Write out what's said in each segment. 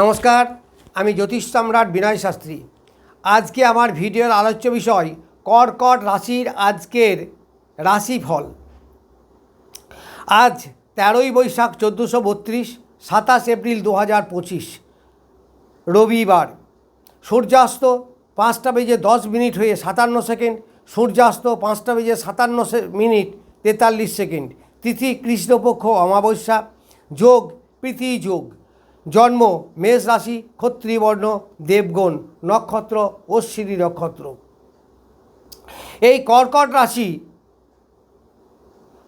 নমস্কার, আমি জ্যোতিষ সম্রাট বিনয় শাস্ত্রী। আজকে আমার ভিডিওর আলোচ্য বিষয়, কর্কট রাশির আজকের রাশিফল। আজ তেরোই বৈশাখ চোদ্দোশো বত্রিশ, সাতাশ এপ্রিল দু হাজার পঁচিশ, রবিবার। সূর্যাস্ত পাঁচটা বেজে দশ মিনিট হয়ে সাতান্ন সেকেন্ড, সূর্যাস্ত পাঁচটা বেজে সাতান্ন মিনিট তেতাল্লিশ সেকেন্ড। তিথি কৃষ্ণপক্ষ অমাবস্যা, যোগ, প্রীতি যোগ। জন্ম, মেষ রাশি ক্ষত্রিবর্ণ দেবগণ, নক্ষত্র, অশ্বিনী নক্ষত্র। এই কর্কট রাশি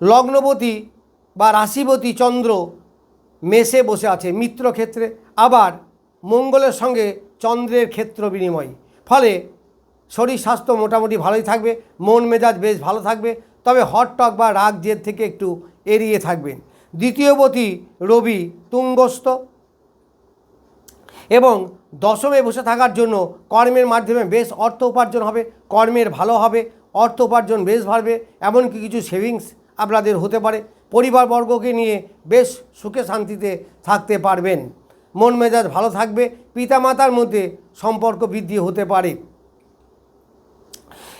লগ্নবতী বা রাশিবতী চন্দ্র মেষে বসে আছে মিত্র ক্ষেত্রে, আবার মঙ্গলের সঙ্গে চন্দ্রের ক্ষেত্র বিনিময়। ফলে শরীর স্বাস্থ্য মোটামুটি ভালোই থাকবে, মন মেজাজ বেশ ভালো থাকবে, তবে হটটক বা রাগ জেদ থেকে একটু এড়িয়ে থাকবেন। দ্বিতীয়বতী রবি তুঙ্গস্থ এবং দশমে বসে থাকার জন্য কর্মের মাধ্যমে বেশ অর্থ উপার্জন হবে, কর্মের ভালো হবে, অর্থ উপার্জন বেশ বাড়বে, এমনকি কিছু সেভিংস আপনাদের হতে পারে। পরিবারবর্গকে নিয়ে বেশ সুখে শান্তিতে থাকতে পারবেন। মন মেজাজ ভালো থাকবে, পিতামাতার মধ্যে সম্পর্ক বৃদ্ধি হতে পারে।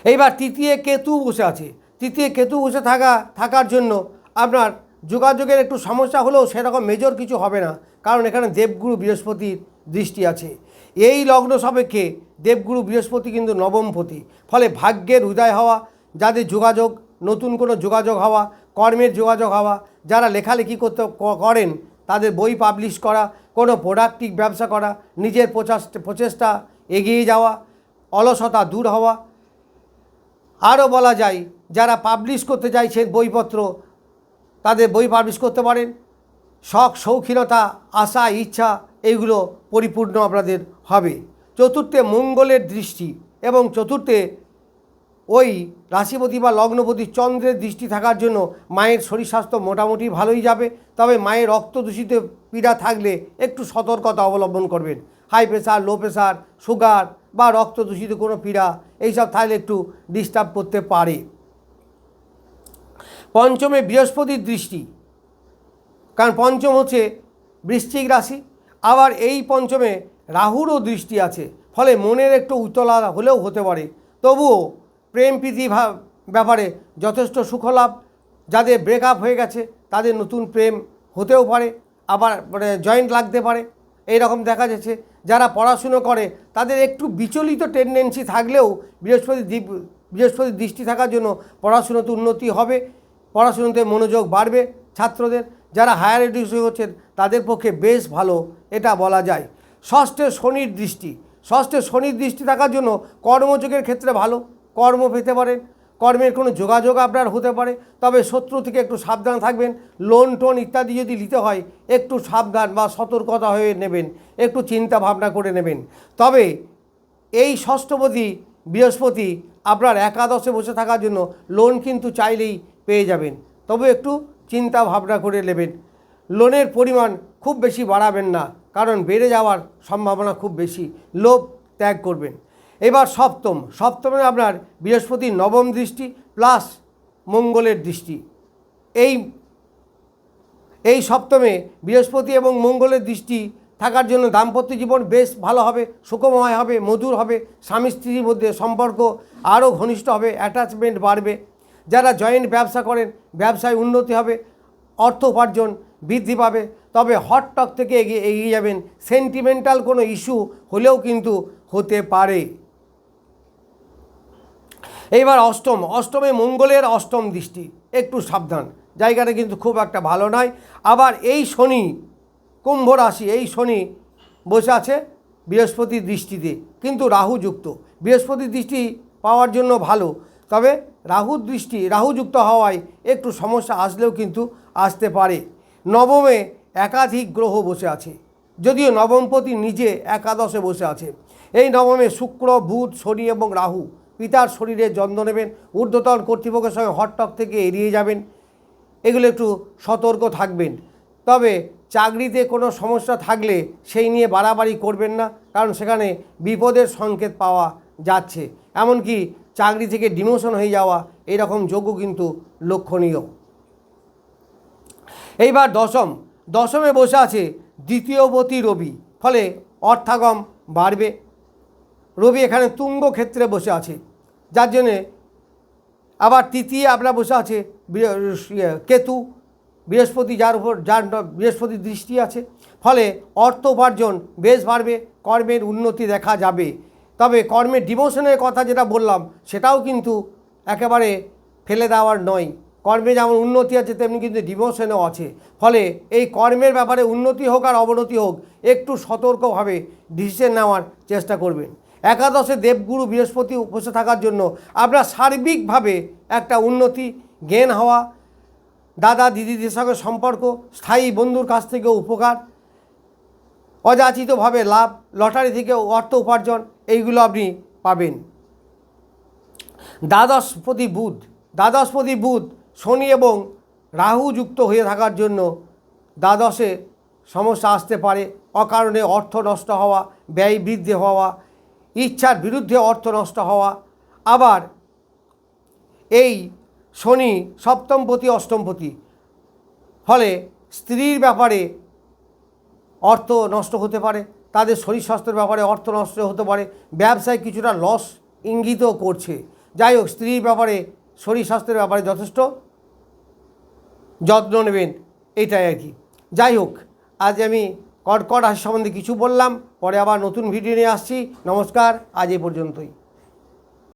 এইবার তৃতীয় কেতু বসে আছে। তৃতীয় কেতু বসে থাকা, থাকার জন্য আপনার যোগাযোগের একটু সমস্যা হলেও সেরকম মেজর কিছু হবে না। কারণ এখানে দেবগুরু বৃহস্পতির দৃষ্টি আছে। এই লগ্ন সাপেক্ষে দেবগুরু বৃহস্পতি কিন্তু নবমপতি। ফলে ভাগ্যের উদয় হওয়া, যাদের যোগাযোগ, নতুন কোনো যোগাযোগ হওয়া, কর্মের যোগাযোগ হওয়া, যারা লেখালেখি করতে করেন, তাদের বই পাবলিশ করা, কোনো প্রোডাক্টিভ ব্যবসা করা, নিজের প্রচেষ্টা এগিয়ে যাওয়া, অলসতা দূর হওয়া। আরও বলা যায়, যারা পাবলিশ করতে চাইছেন বইপত্র, তাদের বই পাবলিশ করতে পারেন। শখ, শৌখিনতা, আশা, ইচ্ছা এইগুলো পরিপূর্ণ আপনাদের হবে। চতুর্থে মঙ্গলের দৃষ্টি এবং চতুর্থে ওই রাশিপতি বা লগ্নপতি চন্দ্রের দৃষ্টি থাকার জন্য মায়ের শরীর স্বাস্থ্য মোটামুটি ভালোই যাবে। তবে মায়ের রক্ত দূষিত পীড়া থাকলে একটু সতর্কতা অবলম্বন করবেন। High pressure low pressure sugar বা রক্ত দূষিত কোনো পীড়া এইসব থাকলে একটু ডিস্টার্ব করতে পারে। পঞ্চমে বৃহস্পতির দৃষ্টি। কারণ পঞ্চম হচ্ছে বৃশ্চিক রাশি। আবার এই পঞ্চমে রাহুরও দৃষ্টি আছে, ফলে মনের একটু উতলা হলেও হতে পারে। তবুও প্রেম প্রীতি ব্যাপারে যথেষ্ট সুখলাভ, যাদের ব্রেকআপ হয়ে গেছে, তাদের নতুন প্রেম হতেও পারে, আবার মানে জয়েন্ট লাগতে পারে। এই রকম দেখা যাচ্ছে, যারা পড়াশুনো করে, তাদের একটু বিচলিত টেন্ডেন্সি থাকলেও বৃহস্পতি দ্বীপ- বৃহস্পতির দৃষ্টি থাকার জন্য পড়াশুনোতে উন্নতি হবে, পড়াশুনোতে মনোযোগ বাড়বে ছাত্রদের। যারা হায়ার এডুকেশন করছেন তাদের পক্ষে বেশ ভালো, এটা বলা যায়। ষষ্ঠে শনির দৃষ্টি। ষষ্ঠে শনির দৃষ্টি থাকার জন্য কর্মযোগের ক্ষেত্রে ভালো, কর্ম পেতে পারেন। কর্মের কোনো যোগাযোগ আপনার হতে পারে, তবে শত্রু থেকে একটু সাবধান থাকবেন লোন টোন ইত্যাদি যদি নিতে হয়, একটু সাবধান বা সতর্কতা হয়ে নেবেন, একটু চিন্তা ভাবনা করে নেবেন। তবে এই ষষ্ঠপতি, বৃহস্পতি আপনার একাদশে বসে থাকার জন্য লোন কিন্তু চাইলেই পেয়ে যাবেন। তবে একটু চিন্তা ভাবনা করে নেবেন। লোনের পরিমাণ খুব বেশি বাড়াবেন না, কারণ বেড়ে যাওয়ার সম্ভাবনা খুব বেশি। লোভ ত্যাগ করবেন। এবার সপ্তম। সপ্তমে আপনার বৃহস্পতির নবম দৃষ্টি প্লাস মঙ্গলের দৃষ্টি। এই এই সপ্তমে বৃহস্পতি এবং মঙ্গলের দৃষ্টি থাকার জন্য দাম্পত্য জীবন বেশ ভালো হবে, সুখময় হবে, মধুর হবে স্বামী স্ত্রীর মধ্যে সম্পর্ক আরও ঘনিষ্ঠ হবে অ্যাটাচমেন্ট বাড়বে যারা জয়েন্ট ব্যবসা করেন, ব্যবসায় উন্নতি হবে, অর্থ উপার্জন বৃদ্ধি পাবে, তবে হটটক থেকে এগিয়ে এগিয়ে যাবেন। সেন্টিমেন্টাল কোনো ইস্যু হলেও কিন্তু হতে পারে। এইবার অষ্টম, অষ্টমে মঙ্গলের অষ্টম দৃষ্টি। একটু সাবধান, জায়গাটা কিন্তু খুব একটা ভালো নয়। আবার এই শনি, কুম্ভ রাশি, এই শনি বসে আছে বৃহস্পতির দৃষ্টিতে, কিন্তু রাহু যুক্ত। বৃহস্পতির দৃষ্টি পাওয়ার জন্য ভালো। তবে রাহুর দৃষ্টি রাহুযুক্ত হওয়ায় একটু সমস্যা আসলেও কিন্তু আসতে পারে। নবমে একাধিক গ্রহ বসে আছে, যদিও নবমপতি নিজে একাদশে বসে আছে। এই নবমে শুক্র, বুধ, শনি এবং রাহু পিতার শরীরে যত্ন নেবেন, ঊর্ধ্বতন কর্তৃপক্ষের সঙ্গে হটটক থেকে এড়িয়ে যাবেন, এগুলো একটু সতর্ক থাকবেন। তবে চাকরিতে কোনো সমস্যা থাকলে সেই নিয়ে বাড়াবাড়ি করবেন না, কারণ সেখানে বিপদের সংকেত পাওয়া যাচ্ছে। এমনকি চাকরি থেকে ডিমোশন হয়ে যাওয়া এরকম যোগ্য কিন্তু লক্ষণীয়। এইবার দশম দশমে বসে আছে দ্বিতীয়বতী রবি ফলে অর্থাগম বাড়বে। রবি এখানে তুঙ্গ ক্ষেত্রে বসে আছে যার জন্যে আবার তৃতীয় আপনার বসে আছে ইয়ে, কেতু বৃহস্পতি যার উপর যার বৃহস্পতির দৃষ্টি আছে ফলে অর্থ উপার্জন বেশ বাড়বে কর্মের উন্নতি দেখা যাবে। তবে কর্মের ডিমোশনের কথা যেটা বললাম, সেটাও কিন্তু একেবারে ফেলে দেওয়ার নয়। কর্মে যেমন উন্নতি আছে, তেমনি কিন্তু ডিমোশনও আছে। ফলে এই কর্মের ব্যাপারে উন্নতি হোক আর অবনতি হোক, একটু সতর্কভাবে ডিসিশন নেওয়ার চেষ্টা করবেন। একাদশে দেবগুরু বৃহস্পতি বসে থাকার জন্য আপনার সার্বিকভাবে একটা উন্নতি, জ্ঞান হওয়া দাদা দিদিদের সঙ্গে সম্পর্ক, স্থায়ী বন্ধুর কাছ থেকে উপকার অযাচিতভাবে লাভ, লটারি থেকে অর্থ উপার্জন, এইগুলো আপনি পাবেন। দ্বাদশপতি বুধ দ্বাদশপতি বুধ শনি এবং রাহু যুক্ত হয়ে থাকার জন্য দ্বাদশে সমস্যা আসতে পারে। অকারণে অর্থ নষ্ট হওয়া, ব্যয় বৃদ্ধি হওয়া, ইচ্ছার বিরুদ্ধে অর্থ নষ্ট হওয়া। আবার এই শনি সপ্তমপতি, অষ্টমপতি, ফলে স্ত্রীর ব্যাপারে অর্থ নষ্ট হতে পারে, তাদের শরীর স্বাস্থ্যের ব্যাপারে অর্থ নষ্ট হতে পারে, ব্যবসায় কিছুটা লস ইঙ্গিতও করছে। যাই হোক, স্ত্রীর ব্যাপারে, শরীর স্বাস্থ্যের ব্যাপারে যথেষ্ট যত্ন নেবেন, এটাই আর কি। যাই হোক, আজ আমি কর্কট রাশি সম্বন্ধে কিছু বললাম, পরে আবার নতুন ভিডিও নিয়ে আসছি। নমস্কার, আজ এই পর্যন্তই।